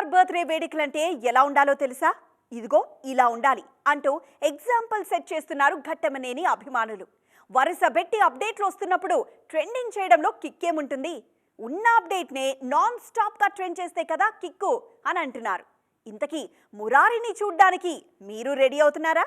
Star birthday వేడుకలంటే ఎలా ఉండాలో తెలుసా? ఇదిగో ఇలా ఉండాలి అంటూ ఎగ్జాంపుల్ సెట్ చేస్తున్నారు ఘట్టమనేని అభిమానులు. వరుస పెట్టి అప్డేట్లు వస్తున్నప్పుడు ట్రెండింగ్ చేయడంలో కిక్కేముంటుంది? ఉన్న అప్డేట్నే నాన్ స్టాప్గా ట్రెండ్ చేస్తే కదా కిక్కు అని అంటున్నారు. ఇంతకీ మురారిని చూడ్డానికి మీరు రెడీ అవుతున్నారా?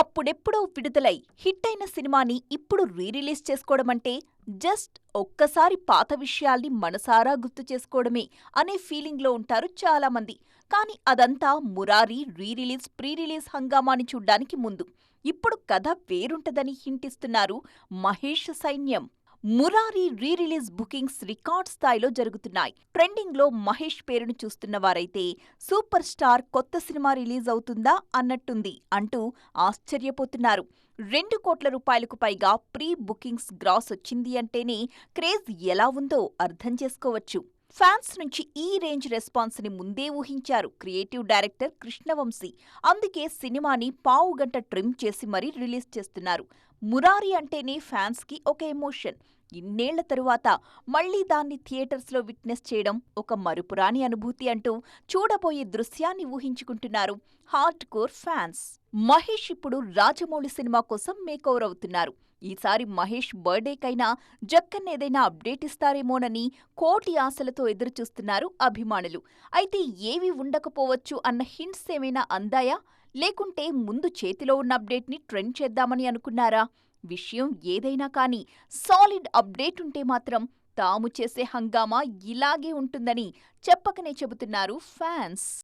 అప్పుడెప్పుడో విడుదలై హిట్ అయిన సినిమాని ఇప్పుడు రీరిలీజ్ చేసుకోవడం అంటే జస్ట్ ఒక్కసారి పాత విషయాల్ని మనసారా గుర్తు చేసుకోవడమే అనే ఫీలింగ్లో ఉంటారు చాలామంది. కానీ అదంతా మురారి రీరిలీజ్ ప్రీ-రిలీజ్ హంగామాని చూడ్డానికి ముందు. ఇప్పుడు కథ వేరుంటదని హింటిస్తున్నారు మహేష్ సైన్యం. మురారి రీరిలీజ్ బుకింగ్స్ రికార్డ్ స్థాయిలో జరుగుతున్నాయి. ట్రెండింగ్లో మహేష్ పేరును చూస్తున్న వారైతే సూపర్ స్టార్ కొత్త సినిమా రిలీజ్ అవుతుందా అన్నట్టుంది అంటూ ఆశ్చర్యపోతున్నారు. రెండు కోట్ల రూపాయలకు పైగా ప్రీ బుకింగ్స్ గ్రాస్ వచ్చింది అంటేనే క్రేజ్ ఎలా ఉందో అర్థం చేసుకోవచ్చు. ఫ్యాన్స్ నుంచి ఈ రేంజ్ రెస్పాన్స్ని ముందే ఊహించారు క్రియేటివ్ డైరెక్టర్ కృష్ణవంశీ. అందుకే సినిమాని పావు గంట ట్రిమ్ చేసి మరీ రిలీజ్ చేస్తున్నారు. మురారి అంటేనే ఫ్యాన్స్కి ఒక ఎమోషన్. ఇన్నేళ్ళ తరువాత మళ్ళీ దాన్ని థియేటర్స్లో విట్నెస్ చేయడం ఒక మరుపురాని అనుభూతి అంటూ చూడబోయే దృశ్యాన్ని ఊహించుకుంటున్నారు హార్డ్ కోర్ ఫ్యాన్స్. మహేష్ ఇప్పుడు రాజమౌళి సినిమా కోసం మేకోవర్ అవుతున్నారు. ఈసారి మహేష్ బర్త్డేకైనా జక్కన్ ఏదైనా అప్డేట్ ఇస్తారేమోనని కోటి ఆశలతో ఎదురుచూస్తున్నారు అభిమానులు. అయితే ఏవి ఉండకపోవచ్చు అన్న హింట్స్ ఏమైనా అందాయా? లేకుంటే ముందు చేతిలో ఉన్న అప్డేట్ని ట్రెండ్ చేద్దామని అనుకున్నారా? విషయం ఏదైనా కానీ సాలిడ్ అప్డేట్ ఉంటే మాత్రం తాము చేసే హంగామా ఇలాగే ఉంటుందని చెప్పకనే చెబుతున్నారు ఫ్యాన్స్.